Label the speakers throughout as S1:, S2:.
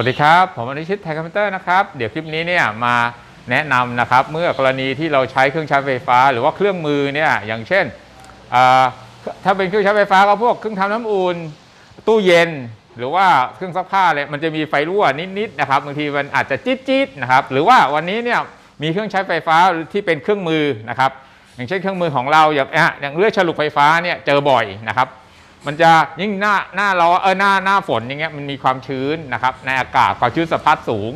S1: วัสดีครับ ผมอนุชิตไทยคอมพิวเตอร์นะครับ เดี๋ยวคลิปนี้เนี่ยมาแนะนำนะครับ เมื่อกรณีที่เราใช้เครื่องใช้ไฟฟ้า หรือว่าเครื่องมือเนี่ยอย่างเช่น ถ้าเป็นเครื่องใช้ไฟฟ้าก็พวกเครื่องทำน้ำอุ่นตู้เย็น หรือว่าเครื่องซักผ้าเลยมันจะมีไฟรั่วนิดๆนะครับบางทีมันอาจจะจี๊ดๆนะครับหรือว่าวันนี้เนี่ยมีเครื่องใช้ไฟฟ้าที่เป็นเครื่องมือนะครับ อย่างเช่นเครื่องมือของเราอย่างอะอย่างเลื่อดฉลุไฟฟ้าเนี่ยเจอบ่อยนะครับ มันจะยิ่งหน้าหน้าร้อนเออหน้าหน้าฝนอย่างเงี้ยมันมีความชื้นนะครับในอากาศความชื้นสัมพัทธ์สูง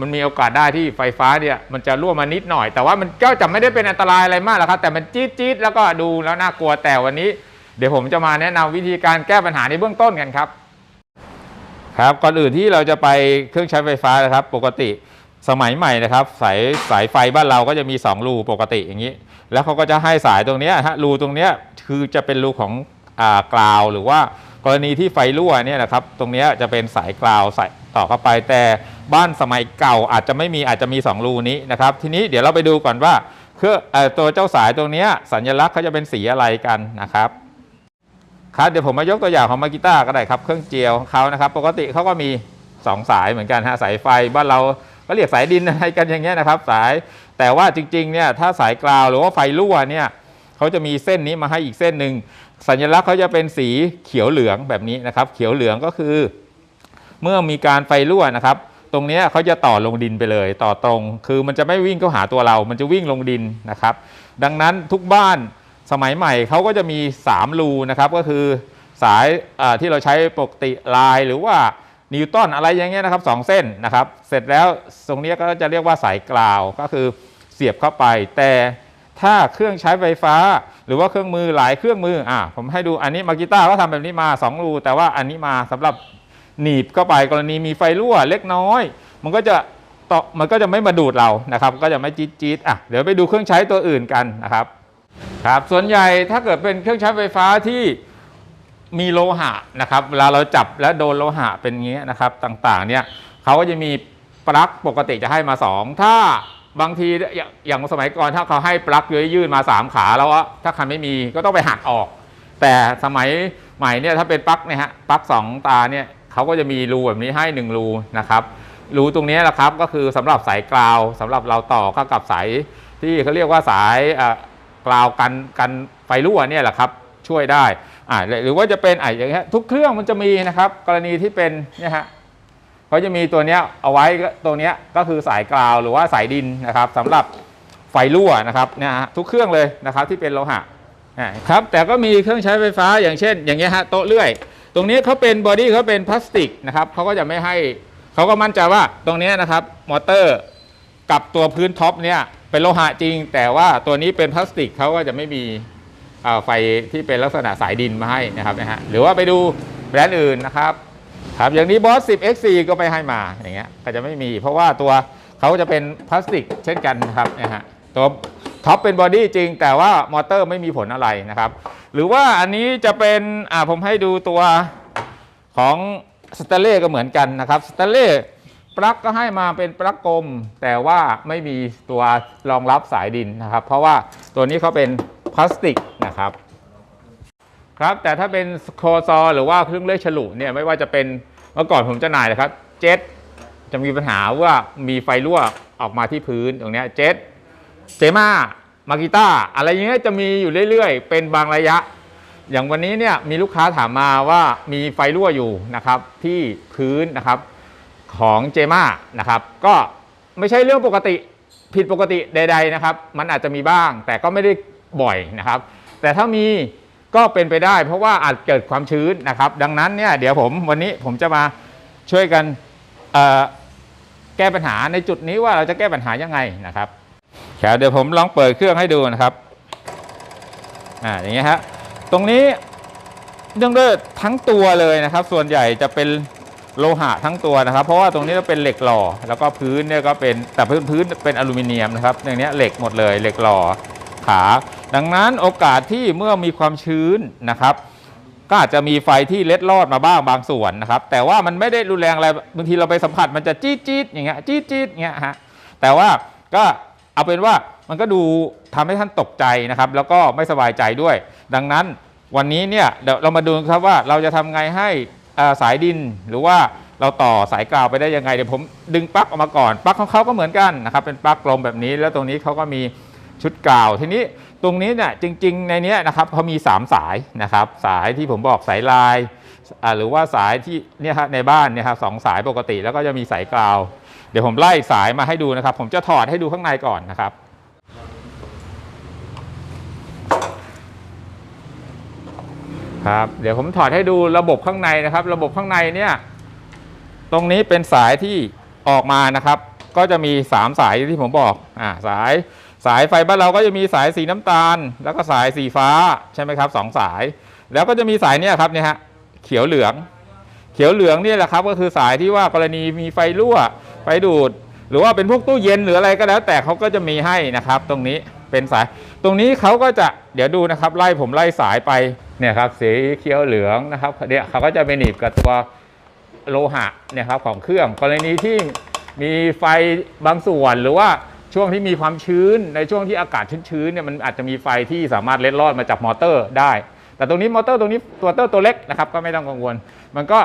S1: มันมีโอกาสได้ที่ไฟฟ้าเนี่ยมันจะรั่วมานิดหน่อย แต่ว่ามันก็จะไม่ได้เป็นอันตรายอะไรมากหรอกครับ แต่มันจี๊ดจี๊ดแล้วก็ดูแล้วน่ากลัวแต่วันนี้ เดี๋ยวผมจะมาแนะนำวิธีการแก้ปัญหาในเบื้องต้นกันครับ ครับก่อนอื่นที่เราจะไปเครื่องใช้ไฟฟ้านะครับ ปกติสมัยใหม่นะครับสายสายไฟบ้านเราก็จะมี 2 รูปกติอย่างนี้ แล้วเขาก็จะให้สายตรงเนี้ยฮะรูตรงเนี้ยคือจะเป็นรูของ กราวหรือว่ากรณีที่ไฟรั่วเนี่ยนะครับตรงนี้จะเป็นสายกราวใส่ต่อเข้าไป แต่บ้านสมัยเก่าอาจจะไม่มีอาจจะมี 2 รูนี้นะครับ ทีนี้เดี๋ยวเราไปดูก่อนว่าเครื่องตัวเจ้าสายตรงนี้สัญลักษณ์เขาจะเป็นสีอะไรกันนะครับครับเดี๋ยวผมมายกตัวอย่างของมากิต้าก็ได้ครับ เครื่องเจียวของเขานะครับ ปกติเขาก็มี 2 สายเหมือนกันฮะสายไฟบ้านเราก็เรียกสายดินอะไรกันอย่างเงี้ยนะครับ สายแต่ว่าจริงๆเนี่ยถ้าสายกราวหรือว่าไฟรั่วเนี่ยเขาจะมีเส้นนี้มาให้อีกเส้นหนึ่ง สัญลักษณ์เขาจะเป็นสีเขียวเหลืองแบบนี้นะครับ เขียวเหลืองก็คือ เมื่อมีการไฟรั่วนะครับ ตรงนี้เขาจะต่อลงดินไปเลย ต่อตรง คือมันจะไม่วิ่งเข้าหาตัวเรา มันจะวิ่งลงดินนะครับ ดังนั้นทุกบ้านสมัยใหม่เขาก็จะมี 3 รูนะครับ ก็คือสายที่เราใช้ปกติลายหรือว่านิวตันอะไรอย่างเงี้ยนะครับสองเส้นนะครับ เสร็จแล้วตรงนี้ก็จะเรียกว่าสายกราวก็คือเสียบเข้าไป แต่ ถ้าเครื่องใช้ไฟฟ้า หรือว่าเครื่องมือหลายเครื่องมืออะผมให้ดูอันนี้มากิต้าก็ทำแบบนี้มา 2 รู แต่ว่าอันนี้มาสำหรับหนีบเข้าไปกรณีมีไฟรั่วเล็กน้อย มันก็จะต่อมันก็จะไม่มาดูดเรานะครับ ก็จะไม่จี๊ดจี๊ดอะเดี๋ยวไปดูเครื่องใช้ตัวอื่นกันนะครับครับส่วนใหญ่ถ้าเกิดเป็นเครื่องใช้ไฟฟ้าที่มีโลหะนะครับเวลาเราจับแล้วโดนโลหะเป็นเงี้ยนะครับต่างๆเนี่ยเขาก็จะมีปลั๊กปกติจะให้มา 2 ถ้า บางทีอย่างสมัยก่อนถ้าเขาให้ปลั๊กยื่นมา 3 ขาแล้วอะถ้าคันไม่มีก็ต้องไปหักออก แต่สมัยใหม่เนี่ยถ้าเป็นปลั๊กเนี่ยฮะปลั๊กสองตาเนี่ยเขาก็จะมีรูแบบนี้ให้ 1 รูนะครับรูตรงนี้แหละครับก็คือสำหรับสายกราวสำหรับเราต่อเข้ากับสายที่เขาเรียกว่าสายกราวกันกันไฟรั่วเนี่ยแหละครับช่วยได้อ่าหรือว่าจะเป็นอะอย่างเงี้ยทุกเครื่องมันจะมีนะครับกรณีที่เป็นเนี่ยฮะ เขาจะมีตัวเนี้ยเอาไว้ตัวเนี้ยก็คือสายกราวหรือว่าสายดินนะครับสำหรับไฟรั่วนะครับเนี่ยฮะทุกเครื่องเลยนะครับที่เป็นโลหะครับแต่ก็มีเครื่องใช้ไฟฟ้าอย่างเช่น อย่างเงี้ยฮะโต๊ะเลื่อย ตรงนี้เขาเป็นบอดี้เขาเป็นพลาสติกนะครับเขาก็จะไม่ให้เขาก็มั่นใจว่าตรงนี้นะครับมอเตอร์กับตัวพื้นท็อปเนี่ยเป็นโลหะจริง แต่ว่าตัวนี้เป็นพลาสติกเขาก็จะไม่มีไฟที่เป็นลักษณะสายดินมาให้นะครับนะฮะหรือว่าไปดูแบรนด์อื่นนะครับ ครับอย่างนี้บอส 10 x 4 ก็ไปให้มาอย่างเงี้ยก็จะไม่มี เพราะว่าตัวเขาจะเป็นพลาสติกเช่นกันนะครับนะฮะตัวท็อปเป็นบอดี้จริง แต่ว่ามอเตอร์ไม่มีผลอะไรนะครับ หรือว่าอันนี้จะเป็นอ่าผมให้ดูตัวของสเตเล่ก็เหมือนกันนะครับสเตเล่ปลั๊กก็ให้มาเป็นปลั๊กกลม แต่ว่าไม่มีตัวรองรับสายดินนะครับ เพราะว่าตัวนี้เขาเป็นพลาสติกนะครับ ครับ แต่ถ้าเป็นโคซอหรือว่าเครื่องเลื่อยฉลุเนี่ยไม่ว่าจะเป็นเมื่อก่อนผมจะหน่ายนะครับ เจ็ตจะมีปัญหาว่ามีไฟรั่วออกมาที่พื้นตรงนี้เจ็ตเจมามากิต้าอะไรอย่างเงี้ยจะมีอยู่เรื่อยๆ เป็นบางระยะ อย่างวันนี้เนี่ยมีลูกค้าถามมาว่ามีไฟรั่วอยู่นะครับที่พื้นนะครับของเจมานะครับ ก็ไม่ใช่เรื่องปกติผิดปกติใด ๆนะครับ มันอาจจะมีบ้างแต่ก็ไม่ได้บ่อยนะครับ แต่ถ้ามี ก็เป็นไปได้เพราะว่าอาจเกิดความชื้นนะครับ ดังนั้นเนี่ยเดี๋ยวผมวันนี้ผมจะมาช่วยกันแก้ปัญหาในจุดนี้ว่าเราจะแก้ปัญหายังไงนะครับครับเดี๋ยวผมลองเปิดเครื่องให้ดูนะครับอ่าอย่างเงี้ยฮะตรงนี้เนื่องด้วยทั้งตัวเลยนะครับ ส่วนใหญ่จะเป็นโลหะทั้งตัวนะครับ เพราะว่าตรงนี้เป็นเหล็กหล่อ แล้วก็พื้นเนี่ยก็เป็นแต่พื้นพื้นเป็นอลูมิเนียมนะครับอย่างเนี้ยเหล็กหมดเลยเหล็กหล่อขา ดังนั้นโอกาสที่เมื่อมีความชื้นนะครับก็อาจจะมีไฟที่เล็ดลอดมาบ้างบางส่วนนะครับ แต่ว่ามันไม่ได้รุนแรงอะไรบางทีเราไปสัมผัสมันจะจี๊ดจี๊ดอย่างเงี้ยจี๊ดจี๊ดอย่างเงี้ยฮะแต่ว่าก็เอาเป็นว่ามันก็ดูทำให้ท่านตกใจนะครับ แล้วก็ไม่สบายใจด้วย ดังนั้นวันนี้เนี่ยเดี๋ยวเรามาดูครับว่าเราจะทำไงให้สายดินหรือว่าเราต่อสายกาวไปได้ยังไงเดี๋ยวผมดึงปลั๊กออกมาก่อนปลั๊กของเขาก็เหมือนกันนะครับเป็นปลั๊กกลมแบบนี้แล้วตรงนี้เขาก็มี ชุดกาว ทีนี้ตรงนี้เนี่ยจริง ๆ ในนี้นะครับเขามี 3 สายนะครับ สายที่ผมบอกสายลายหรือว่าสายที่เนี่ยครับในบ้านเนี่ยครับสองสายปกติแล้วก็จะมีสายกาว เดี๋ยวผมไล่สายมาให้ดูนะครับ ผมจะถอดให้ดูข้างในก่อนนะครับครับเดี๋ยวผมถอดให้ดูระบบข้างในนะครับ ระบบข้างในเนี่ยตรงนี้เป็นสายที่ออกมานะครับ ก็จะมี 3 สายที่ผมบอกอ่าสาย สายไฟบ้านเราก็จะมีสายสีน้ำตาล แล้วก็สายสีฟ้าใช่ไหมครับสองสาย แล้วก็จะมีสายเนี่ยครับเนี่ยฮะเขียวเหลือง เขียวเหลืองเนี่ยแหละครับก็คือสายที่ว่ากรณีมีไฟรั่วไฟดูด หรือว่าเป็นพวกตู้เย็นหรืออะไรก็แล้ว แต่เขาก็จะมีให้นะครับ ตรงนี้เป็นสาย ตรงนี้เขาก็จะเดี๋ยวดูนะครับไล่ผมไล่สายไปเนี่ยครับสีเขียวเหลืองนะครับเนี่ยเขาก็จะไปหนีบกับตัวโลหะเนี่ยครับของเครื่อง กรณีที่มีไฟบางส่วนหรือว่า ช่วงที่มีความชื้นในช่วงที่อากาศชื้นๆเนี่ยมันอาจจะมีไฟที่สามารถเล็ดลอดมาจากมอเตอร์ได้ แต่ตรงนี้มอเตอร์ตรงนี้ตัวเตอร์ตัวเล็กนะครับก็ไม่ต้องกังวล มันก็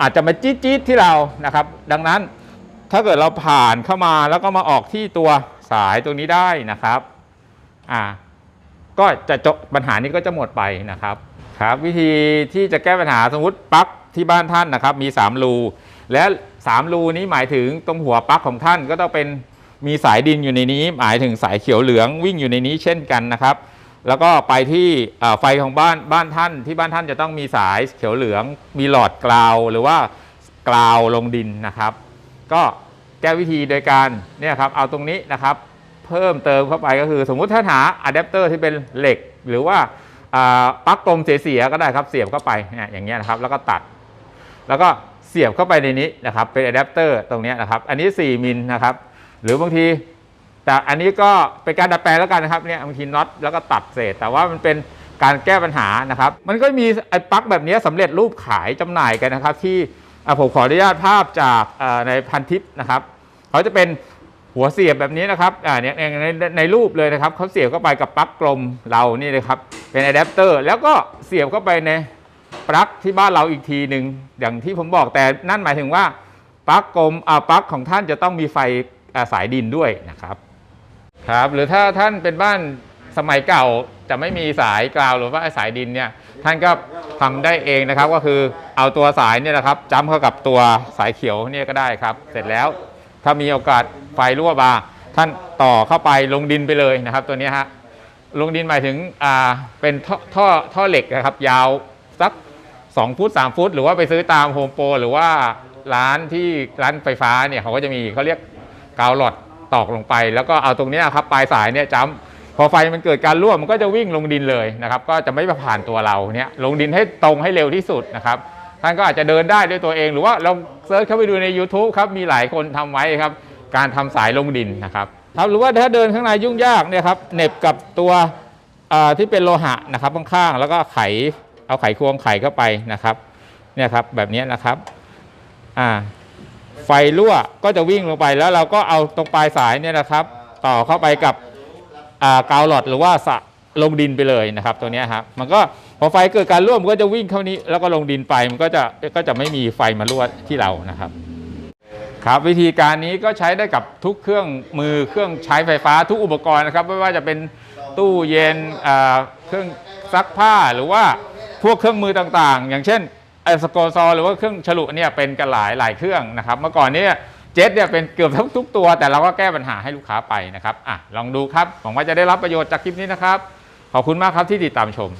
S1: อาจจะมาจี๊ดจี๊ดที่เรานะครับ ดังนั้นถ้าเกิดเราผ่านเข้ามาแล้วก็มาออกที่ตัวสายตรงนี้ได้นะครับอ่าก็จะจบปัญหานี้ก็จะหมดไปนะครับครับ วิธีที่จะแก้ปัญหาสมมติปลั๊กที่บ้านท่านนะครับ มี 3 รู และ 3 รูนี้หมายถึงตรงหัวปลั๊กของท่านก็ต้องเป็น มีสายดินอยู่ในนี้หมายถึงสายเขียวเหลืองวิ่งอยู่ในนี้เช่นกันนะครับ แล้วก็ไปที่ไฟของบ้านบ้านท่านที่บ้านท่านจะต้องมีสายเขียวเหลือง มีหลอดกราวหรือว่ากราวลงดินนะครับ ก็แก้วิธีโดยการเนี่ยครับเอาตรงนี้นะครับ เพิ่มเติมเข้าไปก็คือ สมมุติถ้าหาอะแดปเตอร์ที่เป็นเหล็ก หรือว่าปลั๊กกลมเสียๆก็ได้ครับเสียบเข้าไปเนี่ยอย่างเงี้ยนะครับ แล้วก็ตัด แล้วก็เสียบเข้าไปในนี้นะครับเป็นอะแดปเตอร์ตรงนี้นะครับ อันนี้ 4 มิลนะครับ หรือบางที แต่อันนี้ก็เป็นการดัดแปลงแล้วกันนะครับเนี่ยบางทีน็อตแล้วก็ตัดเศษ แต่ว่ามันเป็นการแก้ปัญหานะครับ มันก็มีไอ้ปลั๊กแบบนี้สำเร็จรูปขายจำหน่ายกันนะครับ ที่ผมขออนุญาตภาพจากในพันทิปนะครับเขาจะเป็นหัวเสียบแบบนี้นะครับอ่าเนี่ยในในในรูปเลยนะครับเขาเสียบเข้าไปกับปลั๊กกลมเรานี่เลยครับ เป็นอะแดปเตอร์แล้วก็เสียบเข้าไปในปลั๊กที่บ้านเราอีกทีหนึ่งอย่างที่ผมบอกแต่นั่นหมายถึงว่าปลั๊กกลมอ่าปลั๊กของท่านจะต้องมีไฟ สายดินด้วยนะครับครับ หรือถ้าท่านเป็นบ้านสมัยเก่าจะไม่มีสายกราวหรือว่าสายดินเนี่ยท่านก็ทำได้เองนะครับ ก็คือเอาตัวสายเนี่ยนะครับจ้ำเข้ากับตัวสายเขียวเนี่ยก็ได้ครับ เสร็จแล้วถ้ามีโอกาสไฟรั่วมาท่านต่อเข้าไปลงดินไปเลยนะครับ ตัวนี้ฮะลงดินหมายถึงอ่าเป็นท่อท่อท่อเหล็กนะครับ ยาวสัก 2 ฟุต 3 ฟุต หรือว่าไปซื้อตามโฮมโปรหรือว่าร้านที่ร้านไฟฟ้าเนี่ยเขาก็จะมีเขาเรียก กาวหลอดตอกลงไป แล้วก็เอาตรงนี้ครับปลายสายเนี่ยจ้ำพอไฟมันเกิดการรั่วมันก็จะวิ่งลงดินเลยนะครับ ก็จะไม่ผ่านตัวเราเนี่ยลงดินให้ตรงให้เร็วที่สุดนะครับท่านก็อาจจะเดินได้ด้วยตัวเอง หรือว่าลองเซิร์ชเข้าไปดูใน YouTube ครับมีหลายคนทำไว้ครับการทำสายลงดินนะครับครับหรือว่าถ้าเดินข้างในยุ่งยากเนี่ยครับเหน็บกับตัวที่เป็นโลหะนะครับข้างๆแล้วก็ไขเอาไขควงไขเข้าไปนะครับเนี่ยครับแบบนี้นะครับอ่า ไฟรั่วก็จะวิ่งลงไปแล้วเราก็เอาตรงปลายสายเนี่ยนะครับ ต่อเข้าไปกับกาวหลอดหรือว่าสะลงดินไปเลยนะครับ ตัวนี้ครับมันก็พอไฟเกิดการรั่วมันก็จะวิ่งเข้านี้ แล้วก็ลงดินไปมันก็จะก็จะไม่มีไฟมารั่วที่เรานะครับ ครับวิธีการนี้ก็ใช้ได้กับทุกเครื่องมือเครื่องใช้ไฟฟ้าทุกอุปกรณ์นะครับ ไม่ว่าจะเป็นตู้เย็นเครื่องซักผ้าหรือว่าพวกเครื่องมือต่างๆ อย่างเช่น ไอสโกซอหรือว่าเครื่องฉลุเนี่ยเป็นกันหลายหลายเครื่องนะครับ เมื่อก่อนเนี่ยเจ็ตเนี่ยเป็นเกือบทุกทุกตัว แต่เราก็แก้ปัญหาให้ลูกค้าไปนะครับอะลองดูครับหวังว่าจะได้รับประโยชน์จากคลิปนี้นะครับ ขอบคุณมากครับที่ติดตามชม